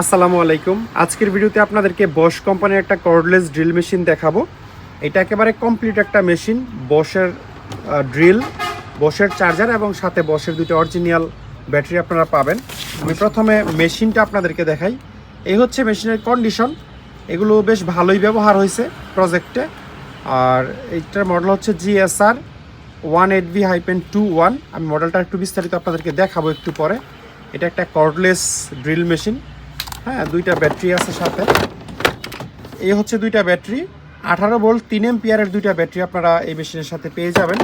আসসালামু আলাইকুম। আজকের ভিডিওতে আপনাদেরকে বস কোম্পানির একটা কর্ডলেস ড্রিল মেশিন দেখাবো। এটা একেবারে কমপ্লিট একটা মেশিন বসের ড্রিল বসের চার্জার এবং সাথে বসের দুটো অরিজিনাল ব্যাটারি আপনারা পাবেন। আমি প্রথমে মেশিনটা আপনাদেরকে দেখাই। এই হচ্ছে মেশিনের কন্ডিশন এগুলো বেশ ভালোই ব্যবহার হয়েছে প্রজেক্টে আর এইটার মডেল হচ্ছে GSR one eight V hyphen two one আমি মডেলটা একটু বিস্তারিত আপনাদেরকে দেখাবো একটু পরে। এটা একটা কর্ডলেস ড্রিল মেশিন হ্যাঁ দুইটা ব্যাটারি আছে সাথে। এই হচ্ছে দুইটা ব্যাটারি। আঠারো ভোল্ট, তিন এম্পিয়ারের দুইটা ব্যাটারি আপনারা এই মেশিনের সাথে পেয়ে যাবেন।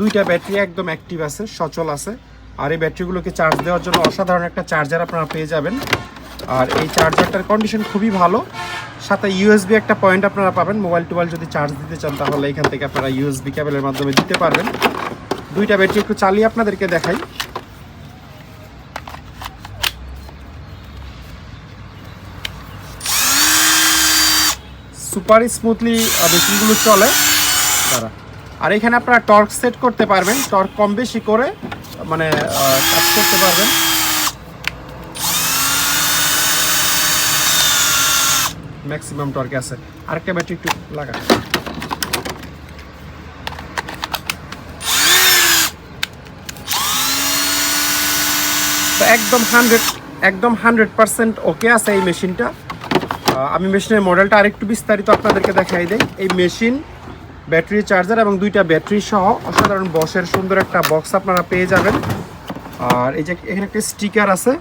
দুইটা ব্যাটারি একদম অ্যাক্টিভ আছে, সচল আছে। আর এই ব্যাটারিগুলোকে চার্জ দেওয়ার জন্য অসাধারণ একটা চার্জার আপনারা পেয়ে যাবেন। আর এই চার্জারটার কন্ডিশন খুবই ভালো। সাথে ইউএসবি একটা পয়েন্ট আপনারা পাবেন। মোবাইল টোবাইল যদি চার্জ দিতে চান, তাহলে এখান থেকে আপনারা ইউএসবি কেবলের মাধ্যমে দিতে পারবেন। দুইটা ব্যাটারি একটু চালিয়ে আপনাদেরকে দেখাই। সুপার স্মুথলি মেশিনগুলো চলে। দাঁড়া। আর এখানে আপনারা টর্ক সেট করতে পারবেন। টর্ক কম বেশি করে মানে কাজ করতে পারবেন। ম্যাক্সিমাম টর্কে আছে। আরেকটা ব্যাটারি একটু লাগা একদম হান্ড্রেড একদম হান্ড্রেড পার্সেন্ট ওকে আছে এই মেশিনটা। আমি মেশিনের মডেলটা আরেকটু বিস্তারিত আপনাদেরকে দেখাই দেই। এই মেশিন, ব্যাটারি চার্জার এবং দুইটা ব্যাটারি সহ অসাধারণ বসের সুন্দর একটা বক্স আপনারা পেয়ে যাবেন। আর এই যে এখানে একটা স্টিকার আছে।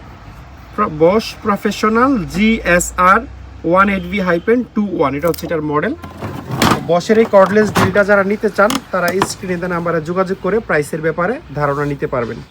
Bosch professional GSR one eight V hyphen two one এটা হচ্ছে এটার মডেল বসের এই কর্ডলেস ড্রিলটা যারা নিতে চান, তারা স্ক্রিনে নাম্বারে যোগাযোগ করে প্রাইসের ব্যাপারে ধারণা নিতে পারবেন।